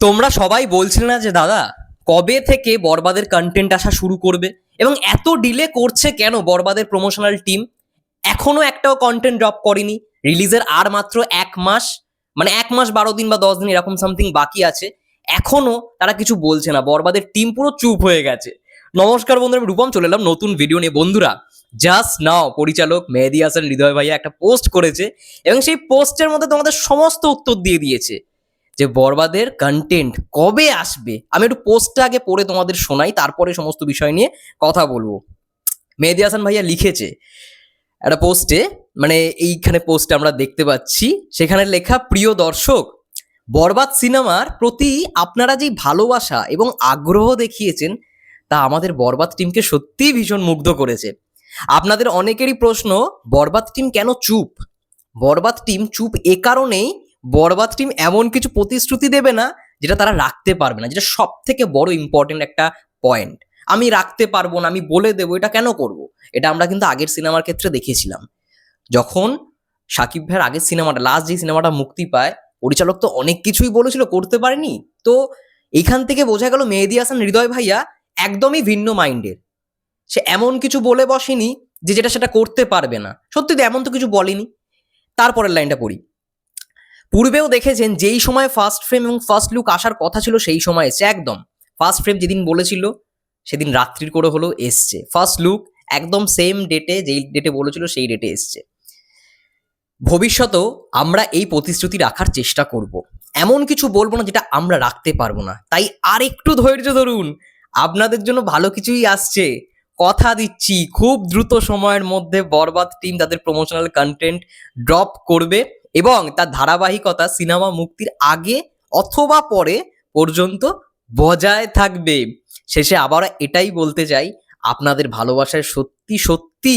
তোমরা সবাই বলছিলে না যে, দাদা, কবে থেকে বরবাদের কন্টেন্ট আসা শুরু করবে? এবং এত ডিলে করছে কেন বরবাদের প্রমোশনাল টিম এখনও একটাও কন্টেন্ট ড্রপ করেনি। রিলিজের আর মাত্র এক মাস মানে এক মাস বারো দিন বা দশ দিন এরকম সামথিং বাকি আছে। এখনও তারা কিছু বলছে না। বরবাদের টিম পুরো চুপ হয়ে গেছে। নমস্কার বন্ধুরা, আমি রূপম, চলে এলাম নতুন ভিডিও নিয়ে। বন্ধুরা জাস্ট নাও পরিচালক মেহেদি হাসান হৃদয় ভাইয়া একটা পোস্ট করেছে এবং সেই পোস্টের মধ্যে তোমাদের সমস্ত উত্তর দিয়ে দিয়েছে। যে বরবাদের কন্টেন্ট কবে আসবে? আমি একটু পোস্টটা আগে পড়ে তোমাদের শোনাই, তারপরে সমস্ত বিষয় নিয়ে কথা বলব। মেহেদি হাসান ভাইয়া লিখেছে একটা পোস্টে মানে এইখানে পোস্টে আমরা দেখতে পাচ্ছি, সেখানে লেখা, প্রিয় দর্শক, বরবাদ সিনেমার প্রতি আপনারা যেই ভালোবাসা এবং আগ্রহ দেখিয়েছেন, তা আমাদের বরবাদ টিমকে সত্যিই ভীষণ মুগ্ধ করেছে। আপনাদের অনেকেরই প্রশ্ন, বরবাদ টিম কেন চুপ? বরবাদ টিম চুপ এ কারণেই বরবাদ টিম এমন কিছু প্রতিশ্রুতি দেবে না যেটা তারা রাখতে পারবে না, যেটা সব থেকে বড় ইম্পর্টেন্ট একটা পয়েন্ট আমি রাখতে পারব না, আমি বলে দেবো, এটা কেন করব? এটা আমরা কিন্তু আগের সিনেমার ক্ষেত্রে দেখেছিলাম। যখন সাকিব ভাইয়ের আগের সিনেমাটা লাস্ট যে সিনেমাটা মুক্তি পায়, পরিচালক তো অনেক কিছুই বলেছিল, করতে পারেনি। তো এইখান থেকে বোঝা গেল মেহেদি হাসান, হৃদয় ভাইয়া একদমই ভিন্ন মাইন্ডের সে এমন কিছু বলে বসেনি যে যেটা সেটা করতে পারবে না। সত্যি তো এমন তো কিছু বলেনি। তারপরের লাইনটা পড়ি। পূর্বেও দেখেছেন যেই সময় ফার্স্ট ফ্রেম এবং ফার্স্ট লুক আসার কথা ছিল সেই সময় এসে একদম। ফার্স্ট ফ্রেম যেদিন বলেছিল, সেদিন রাত্রির করে হলেও এসছে। ফার্স্ট লুক একদম সেম ডেটে যেই ডেটে বলেছিল, সেই ডেটে এসছে। ভবিষ্যতেও আমরা এই প্রতিশ্রুতি রাখার চেষ্টা করব। এমন কিছু বলব না যেটা আমরা রাখতে পারব না। তাই আর একটু ধৈর্য ধরুন। আপনাদের জন্য ভালো কিছুই আসছে। কথা দিচ্ছি, খুব দ্রুত সময়ের মধ্যে বরবাদ টিম তাদের প্রমোশনাল কন্টেন্ট ড্রপ করবে। এবং তার ধারাবাহিকতা সিনেমা মুক্তির আগে অথবা পরে পর্যন্ত বজায় থাকবে। শেষে আবার এটাই বলতে চাই, আপনাদের ভালোবাসায় সত্যি সত্যি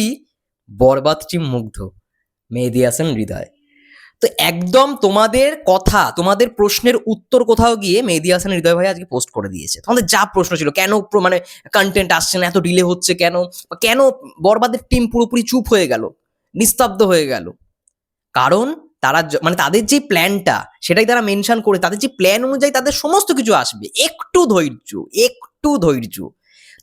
বরবাদ টিম মুগ্ধ। মেহেদি হাসান হৃদয়। তো একদম তোমাদের কথা, তোমাদের প্রশ্নের উত্তর কোথাও গিয়ে মেহেদি হাসান হৃদয় ভাই আজকে পোস্ট করে দিয়েছে। তোমাদের যা প্রশ্ন ছিল, কেন মানে কন্টেন্ট আসছে না, এত ডিলে হচ্ছে কেন? কেন বরবাদের টিম পুরোপুরি চুপ হয়ে গেল, নিস্তব্ধ হয়ে গেল? কারণ তারা মানে তাদের যে প্ল্যানটা সেটাই তারা মেনশন করে, তাদের যে প্ল্যান অনুযায়ী তাদের সমস্ত কিছু আসবে। একটু ধৈর্য একটু ধৈর্য।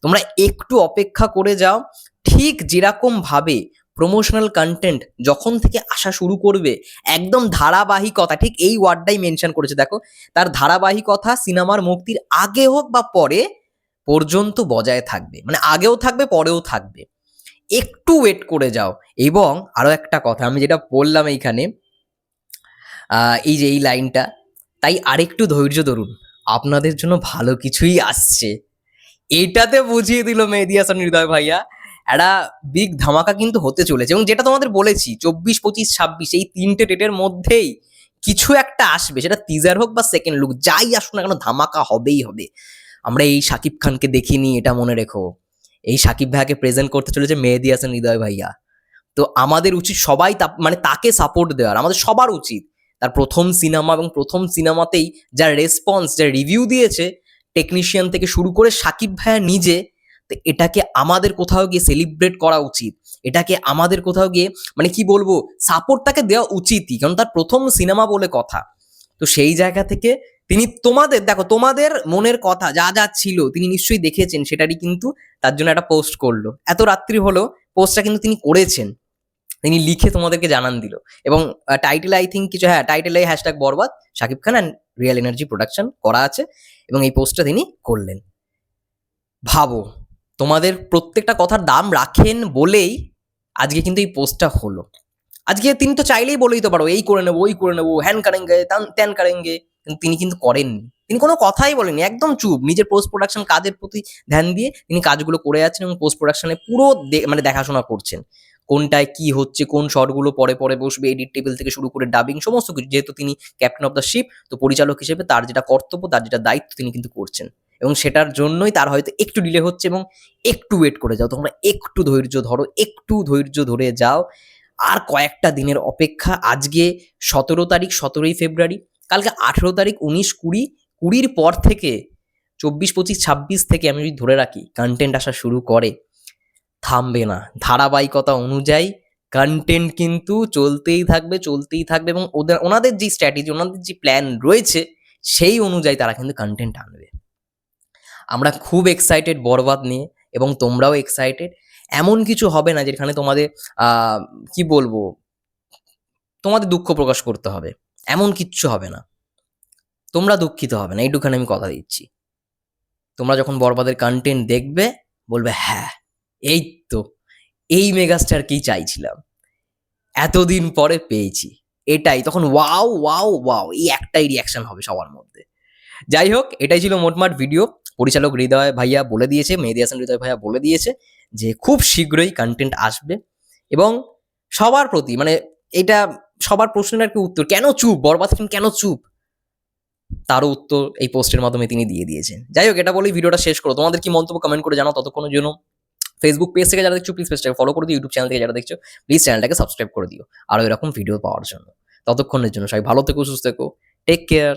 তোমরা একটু অপেক্ষা করে যাও। ঠিক যেরকম ভাবে প্রমোশনাল কন্টেন্ট যখন থেকে আসা শুরু করবে, একদম ধারাবাহিকতা, ঠিক এই ওয়ার্ডটাই মেনশন করেছে, দেখো। তার ধারাবাহিকতা সিনেমার মুক্তির আগে হোক বা পরে পর্যন্ত বজায় থাকবে। মানে আগেও থাকবে, পরেও থাকবে। একটু ওয়েট করে যাও। এবং আরও একটা কথা, আমি যেটা বললাম এইখানে এই যে এই লাইনটা, তাই আরেকটু ধৈর্য ধরুন। আপনাদের জন্য ভালো কিছুই আসছে। এটাতে বুঝিয়ে দিল মেহেদি হাসান হৃদয় ভাইয়া। একটা বিগ ধামাকা কিন্তু হতে চলেছে এবং যেটা তোমাদের বলেছি, চব্বিশ, পঁচিশ, ছাব্বিশ, এই তিনটে ডেটের মধ্যেই কিছু একটা আসবে। সেটা টিজার হোক বা সেকেন্ড লুক যাই আসুক না কেন, ধামাকা হবেই হবে। আমরা এই সাকিব খানকে দেখিনি, এটা মনে রেখো। এই সাকিব ভাইয়াকে প্রেজেন্ট করতে চলেছে মেহেদি হাসান হৃদয় ভাইয়া। তো আমাদের উচিত সবাই মানে তাকে সাপোর্ট দেওয়ার, আমাদের সবার উচিত। তার প্রথম সিনেমা এবং প্রথম সিনেমাতেই যা রেসপন্স যা রিভিউ দিয়েছে টেকনিশিয়ান থেকে শুরু করে সাকিব ভাইয়া নিজে, তো এটাকে আমাদের কোথাও গিয়ে সেলিব্রেট করা উচিত। এটাকে আমাদের কোথাও গিয়ে মানে কি বলব সাপোর্ট তাকে দেওয়া উচিতই, কারণ তার প্রথম সিনেমা বলে কথা। তো সেই জায়গা থেকে তিনি তোমাদের, দেখো তোমাদের মনের কথা, যা যা ছিল, তিনি নিশ্চয়ই দেখেছেন, সেটারই কিন্তু তার জন্য একটা পোস্ট করল। এত রাত্রি হলো পোস্টটা কিন্তু তিনি করেছেন। তিনি লিখে তোমাদেরকে জানান দিল। এবং টাইটেল আই থিঙ্ক কিছু হ্যাঁ টাইটেল এই hashtag Borbaad, Shakib Khan and real energy production করা আছে এবং এই পোস্টটা তিনি করলেন। ভাবো, তোমাদের প্রত্যেকটা কথার দাম রাখেন বলেই আজকে কিন্তু এই পোস্টটা হলো। আজকে তিনি তো চাইলেই বলে দিতে পারো, এই করে নেব, ওই করে নেব, হ্যান কারেঙ্গে, ত্যান কারেঙ্গে। তিনি কিন্তু করেননি। তিনি কোনো কথাই বলেননি, একদম চুপ। নিজের পোস্ট প্রোডাকশন কাজের প্রতি ধ্যান দিয়ে তিনি কাজগুলো করে যাচ্ছেন এবং পোস্ট প্রোডাকশনে পুরো মানে দেখাশোনা করছেন। কোনটায় কি হচ্ছে, কোন শটগুলো পরে পরে বসবে এডিট টেবিল থেকে শুরু করে ডাবিং সমস্ত কিছু। যেহেতু তিনি ক্যাপ্টেন অফ দ্য শিপ তো পরিচালক হিসেবে তার যেটা কর্তব্য, তার যেটা দায়িত্ব তিনি কিন্তু করছেন। এবং সেটার জন্যই তার হয়তো একটু ডিলে হচ্ছে এবং একটু ওয়েট করে যাও। তোমরা একটু ধৈর্য ধরো, একটু ধৈর্য ধরে যাও। আর কয়েকটা দিনের অপেক্ষা, আজকে সতেরো তারিখ, সতেরোই ফেব্রুয়ারি, কালকে আঠেরো তারিখ, উনিশ কুড়ি, কুড়ির পর থেকে, চব্বিশ, পঁচিশ, ছাব্বিশ থেকে আমি যদি ধরে রাখি কন্টেন্ট আসা শুরু করে থামবে না। ধারাবাহিকতা অনুযায়ী কন্টেন্ট কিন্তু চলতেই থাকবে চলতেই থাকবে এবং ওদের, ওনাদের যে স্ট্র্যাটেজি ওনাদের যে প্ল্যান রয়েছে, সেই অনুযায়ী তারা কিন্তু কন্টেন্ট আনবে। আমরা খুব এক্সাইটেড বরবাদ নিয়ে এবং তোমরাও এক্সাইটেড এমন কিছু হবে না যেখানে তোমাদের কি বলব, তোমাদের দুঃখ প্রকাশ করতে হবে। এমন কিচ্ছু হবে না। তোমরা দুঃখিত হবে না, এইটুখানি আমি কথা দিচ্ছি। তোমরা যখন বরবাদের কন্টেন্ট দেখবে, বলবে হ্যাঁ। এই তো এই মেগাস্টার কি চাইছিলাম। এতদিন পরে পেয়েছি, এটাই, তখন ওয়াও ওয়াও ওয়াও, এই একটাই রিয়াকশন হবে সবার মধ্যে। যাই হোক, এটাই ছিল মোটমাট ভিডিও পরিচালক হৃদয় ভাইয়া বলে দিয়েছে, মেহেদি হাসান হৃদয় ভাইয়া বলে দিয়েছে যে খুব শীঘ্রই কন্টেন্ট আসবে এবং সবার প্রতি মানে এটা সবার প্রশ্নের একটা উত্তর, কেন চুপ? বরবাদ কেন চুপ? তারও উত্তর এই পোস্টের মাধ্যমে তিনি দিয়ে দিয়েছেন। যাই হোক, এটা বলেই ভিডিওটা শেষ করো। তোমাদের কি মন্তব্য কমেন্ট করে জানাও, ততক্ষণের জন্য। ফেসবুক পেজ থেকে যারা দেখছ প্লিজ পেজটাকে ফলো করে দিও ইউটিউব চ্যানেল থেকে যারা দেখছ প্লিজ চ্যানেলটাকে সাবস্ক্রাইব করে দিও। আরও এরকম ভিডিও পাওয়ার জন্য। ততক্ষণের জন্য সবাই ভালো থেকো, সুস্থ থেকো। Take care